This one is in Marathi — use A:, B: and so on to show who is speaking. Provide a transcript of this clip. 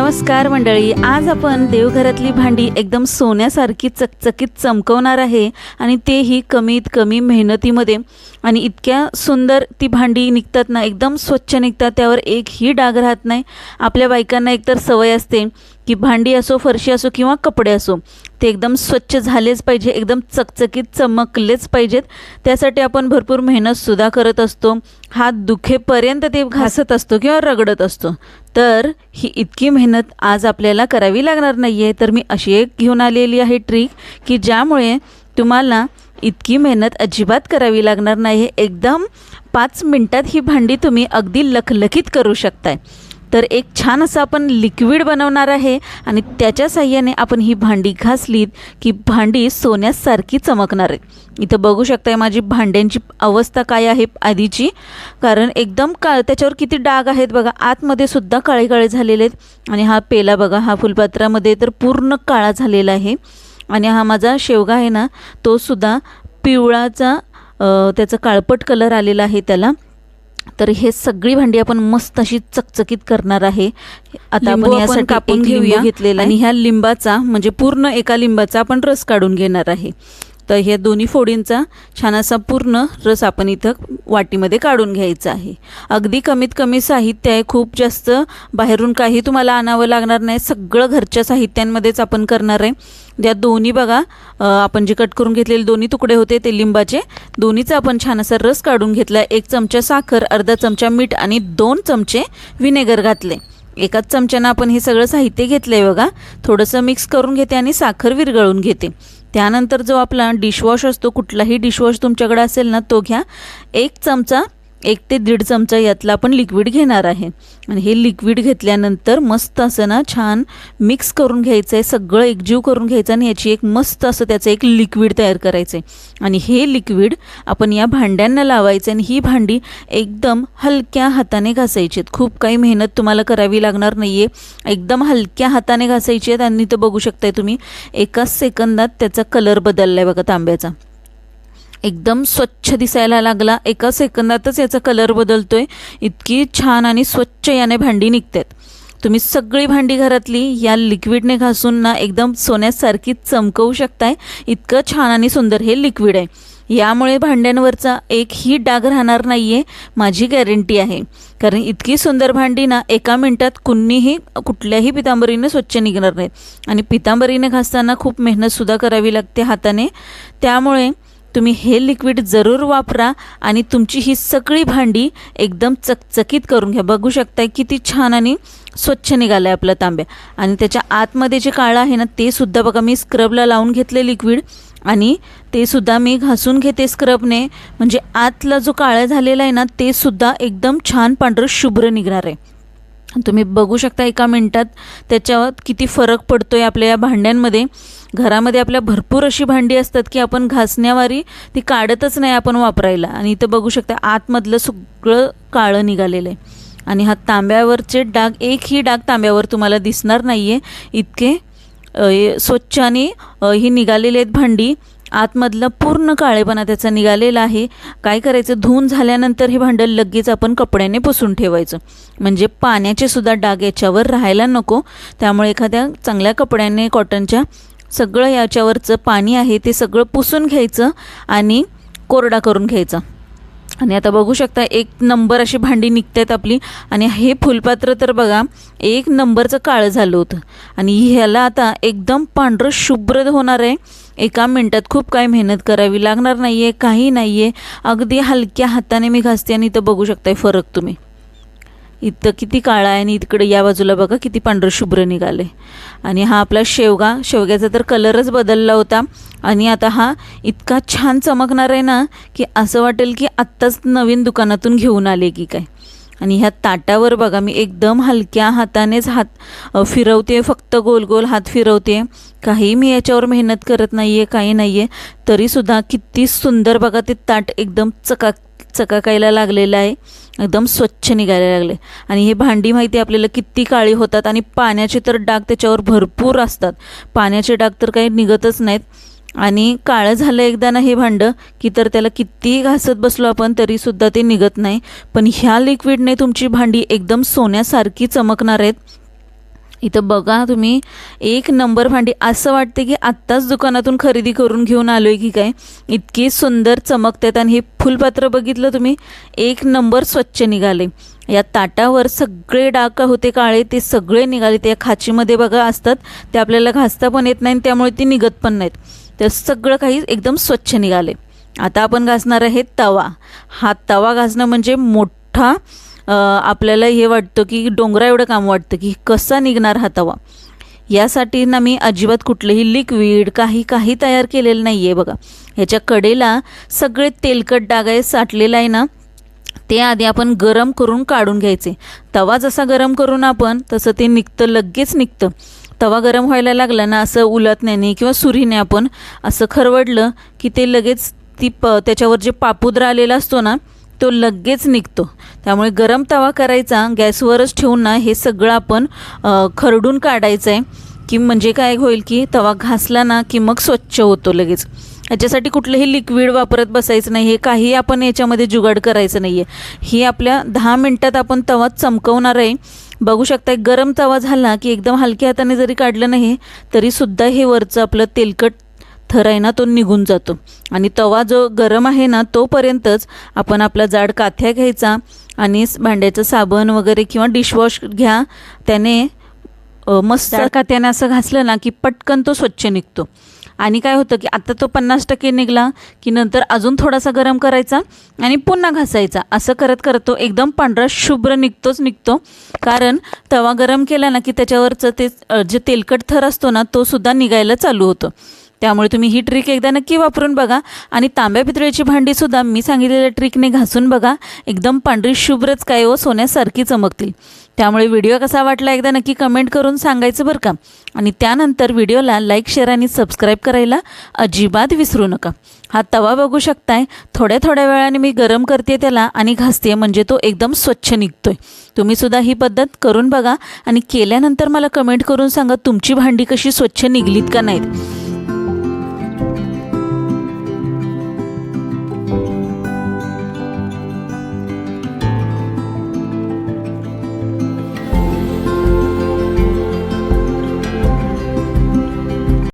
A: नमस्कार मंडळी आज आपण देवघरातली भांडी एकदम सोन्यासारखी चकचकीत चमकवणार आहे आणि तेही कमीत कमी मेहनतीमध्ये. आणि इतक्या सुंदर ती भांडी निघतात ना एकदम स्वच्छ निघतात त्यावर एकही डाग राहत नाही. आपल्या बायकांना एकतर सवय असते की भांडी असो फरशी असो किंवा कपडे असो ते एकदम स्वच्छ झालेच पाहिजे एकदम चकचकीत चमकलेच पाहिजेत. त्यासाठी आपण भरपूर मेहनतसुद्धा करत असतो. हात दुखेपर्यंत ते घासत असतो किंवा रगडत असतो. तर ही इतकी मेहनत आज आपल्याला करावी लागणार नाही आहे तर मी अशी एक घेऊन आलेली आहे ट्रिक की ज्यामुळे तुम्हाला इतकी मेहनत अजिबात करावी लागणार नाही एकदम पाच मिनटात ही भांडी तुम्ही अगदी लखलखीत करू शकताय. तर एक छान असं आपण लिक्विड बनवणार आहे आणि त्याच्या साह्याने आपण ही भांडी घासलीत की भांडी सोन्यासारखी चमकणार आहे इथं बघू शकताय माझी भांड्यांची अवस्था काय आहे आधीची. कारण एकदम काळ त्याच्यावर किती डाग आहेत बघा आतमध्ये सुद्धा काळे काळे झालेले आहेत. आणि हा पेला बघा हा फुलपात्रामध्ये तर पूर्ण काळा झालेला आहे. आणि हा माझा शेवगा आहे ना तो सुद्धा पिवळाचा त्याचा काळपट कलर आलेला आहे त्याला. तर हे सगळी भांडी आपण मस्त अशी चकचकीत करणार आहे आता आपण यासाठी
B: कापून घेऊया.
A: घेतलेला आणि ह्या लिंबाचा म्हणजे पूर्ण एका लिंबाचा आपण रस काढून घेणार आहे तर ह्या दोन्ही फोडींचा छान असा पूर्ण रस आपण इथं वाटीमध्ये काढून घ्यायचा आहे. अगदी कमीत कमी साहित्य आहे. खूप जास्त बाहेरून काही तुम्हाला आणावं लागणार नाही. सगळं घरच्या साहित्यांमध्येच आपण करणार आहे. त्या दोन्ही बघा आपण जे कट करून घेतलेले दोन्ही तुकडे होते ते लिंबाचे दोन्हीचा आपण छान असा रस काढून घेतला. एक चमचा साखर अर्धा चमचा मीठ आणि दोन चमचे विनेगर घातले. एकाच चमच्यानं आपण हे सगळं साहित्य घेतलं आहे बघा. थोडंसं मिक्स करून घेते आणि साखर विरघळून घेते. त्यानंतर जो आपला डिशवॉश असतो कुठलाही डिशवॉश तुमच्याकडे असेल ना तो घ्या. एक चमचा एक ते दीड चमचा यातला आपण लिक्विड घेणार आहे. आणि हे लिक्विड घेतल्यानंतर मस्त असं ना छान मिक्स करून घ्यायचं आहे सगळं एकजीव करून घ्यायचं आणि याची एक मस्त असं त्याचं एक लिक्विड तयार करायचं आहे आणि हे लिक्विड आपण या भांड्यांना लावायचं आणि ही भांडी एकदम हलक्या हाताने घासायची आहेत. खूप काही मेहनत तुम्हाला करावी लागणार नाही आहे एकदम हलक्या हाताने घासायची आहेत आणि तर बघू शकताय तुम्ही एकाच सेकंदात त्याचा कलर बदलला आहे बघा तांब्याचा. एकदम स्वच्छ दिसायला लागला. एका सेकंदातच याचा कलर बदलतो आहे इतकी छान आणि स्वच्छ याने भांडी निघतात. तुम्ही सगळी भांडी घरातली या लिक्विडने घासून ना एकदम सोन्यासारखी चमकवू शकताय. इतकं छान आणि सुंदर हे लिक्विड आहे. यामुळे भांड्यांवरचा एकही डाग राहणार नाही आहे माझी गॅरंटी आहे. कारण इतकी सुंदर भांडी ना एका मिनटात कुणीही कुठल्याही पितांबरीने स्वच्छ निघणार नाहीत. आणि पितांबरीने घासताना खूप मेहनतसुद्धा करावी लागते हाताने. त्यामुळे तुम्ही हे लिक्विड जरूर वापरा आणि तुमची ही सगळी भांडी एकदम चकचकीत करून घ्या. बघू शकताय किती छान आणि स्वच्छ निघालं आहे आपलं तांब्या आणि त्याच्या आतमध्ये जे काळं आहे ना ते सुद्धा बघा मी स्क्रबला लावून घेतले लिक्विड आणि ते सुद्धा मी घासून घेते स्क्रबने म्हणजे आतला जो काळा झालेला आहे ना ते सुद्धा एकदम छान पांढरं शुभ्र निघणार आहे. तुम्ही बघू शकता एका मिनटात त्याच्यावर किती फरक पडतो आहे आपल्या या भांड्यांमध्ये. घरामध्ये आपल्या भरपूर अशी भांडी असतात की आपण घासण्यावारी ती काढतच नाही आपण वापरायला. आणि इथं बघू शकता आतमधलं सगळं काळं निघालेलं आहे. आणि हा तांब्यावरचे डाग एकही डाग तांब्यावर तुम्हाला दिसणार नाही आहे इतके स्वच्छ आणि ही निघालेली आहेत भांडी. आतमधला पूर्ण काळेपणा त्याचा निघालेला आहे. काय करायचं? धुवून झाल्यानंतर हे भांडं लगेच आपण कपड्याने पुसून ठेवायचं. म्हणजे पाण्याचे सुद्धा डाग याच्यावर राहायला नको. त्यामुळे एखाद्या चांगल्या कपड्याने कॉटनच्या सगळं याच्यावरचं पाणी आहे ते सगळं पुसून घ्यायचं आणि कोरडा करून घ्यायचा. आणि आता बघू शकता एक नंबर अशी भांडी निघतात आपली. आणि हे फुलपात्र तर बघा एक नंबरचं काळं झालं होतं. आणि ह्याला आता एकदम पांढरं शुभ्र होणार आहे. एका मिनटात खूप काही मेहनत करावी लागणार नाही आहे काही नाही आहे अगदी हलक्या हाताने मी घासते आणि इथं बघू शकताय फरक तुम्ही. इथं किती काळा आहे आणि इकडे या बाजूला बघा किती पांढरं शुभ्र निघाले आणि हा आपला शेवगा शेवग्याचा तर कलरच बदलला होता. आणि आता हा इतका छान चमकणार आहे ना की असं वाटेल की आत्ताच नवीन दुकानातून घेऊन आले की काय. आणि ह्या ताटावर बघा मी एकदम हलक्या हातानेच हात फिरवते फिरवते फक्त गोल गोल हात फिरवते. काही मी याच्यावर मेहनत करत नाही आहे काही नाही आहे तरीसुद्धा किती सुंदर बघा ते ताट एकदम चकाक चकाकायला लागलेलं आहे. एकदम स्वच्छ निघायला लागले. आणि हे भांडी माहिती आपल्याला किती काळी होतात आणि पाण्याचे तर डाग त्याच्यावर भरपूर असतात. पाण्याचे डाग तर काही निघतच नाहीत. आणि काळं झालं एकदा ना हे भांडं की तर त्याला कितीही घासत बसलो आपण तरीसुद्धा ते निघत नाही. पण ह्या लिक्विडने तुमची भांडी एकदम सोन्यासारखी चमकणार आहेत. इथं बघा तुम्ही एक नंबर भांडी. असं वाटते की आत्ताच दुकानातून खरेदी करून घेऊन आलो आहे की काय? इतकी सुंदर चमकतात आणि हे फुलपात्र बघितलं तुम्ही एक नंबर स्वच्छ निघाले या ताटावर सगळे डाग होते काळे ते सगळे निघाले. त्या खाचीमध्ये बघा असतात. ते आपल्याला घासता पण येत नाही आणि त्यामुळे ती निघत पण नाहीत. तर सगळं काही एकदम स्वच्छ निघाले आता आपण घासणार आहे तवा. हा तवा घासणं म्हणजे मोठा आपल्याला हे वाटतं की डोंगरा एवढं काम वाटतं की कसा निघणार हा तवा? यासाठी ना मी अजिबात कुठलंही लिक्विड काही काही तयार केलेलं नाही आहे बघा. ह्याच्या कडेला सगळे तेलकट डाग आहे साठलेलं आहे ना ते आधी आपण गरम करून काढून घ्यायचे. तवा जसा गरम करून आपण तसं ते निघतं लगेच निघतं. तवा गरम व्हायला लागला ना असं उलटण्याने किंवा सुरीने आपण असं खरवडलं की ते लगेच ती प त्याच्यावर जे पापुद्रा आलेला असतो ना तो लगेच निघतो. त्यामुळे गरम तवा करायचा गॅसवरच ठेवून ना हे सगळं आपण खरडून काढायचं आहे की म्हणजे काय होईल की तवा घासला ना की मग स्वच्छ होतो लगेच. याच्यासाठी कुठलंही लिक्विड वापरत बसायचं नाही. हे काही आपण याच्यामध्ये जुगाड करायचं नाही आहे ही आपल्या दहा मिनटात आपण तवा चमकवणार आहे. बघू शकता एक गरम तवा झाला की एकदम हलक्या हाताने जरी काढलं नाही तरीसुद्धा हे वरचं आपलं तेलकट थर आहे ना तो निघून जातो. आणि तवा जो गरम आहे ना तोपर्यंतच आपण आपला जाड काथ्या घ्यायचा आणि भांड्याचं साबण वगैरे किंवा डिशवॉश घ्या. त्याने मस्त काथ्याने असं घासलं ना की पटकन तो स्वच्छ निघतो. आणि काय होतं की आता तो पन्नास टक्के निघला की नंतर अजून थोडासा गरम करायचा आणि पुन्हा घासायचा. असं करत करत तो एकदम पांढरा शुभ्र निघतोच निघतो. कारण तवा गरम केला ना की त्याच्यावरचं ते जे तेलकट थर असतो ना तो सुद्धा निघायला चालू होतो. त्यामुळे तुम्ही ही ट्रिक एकदा नक्की वापरून बघा. आणि तांब्या पितळेची भांडीसुद्धा मी सांगितलेल्या ट्रिकने घासून बघा. एकदम पांढरी शुभ्रच काय हो सोन्यासारखी चमकतील. त्यामुळे व्हिडिओ कसा वाटला एकदा नक्की कमेंट करून सांगायचं बरं का? आणि त्यानंतर व्हिडिओला लाईक शेअर आणि सबस्क्राईब करायला अजिबात विसरू नका. हा तवा बघू शकताय. थोड्या थोड्या वेळाने मी गरम करते त्याला आणि घासते म्हणजे तो एकदम स्वच्छ निघतोय. तुम्हीसुद्धा ही पद्धत करून बघा. आणि केल्यानंतर मला कमेंट करून सांगा तुमची भांडी कशी स्वच्छ निघलीत का नाहीत?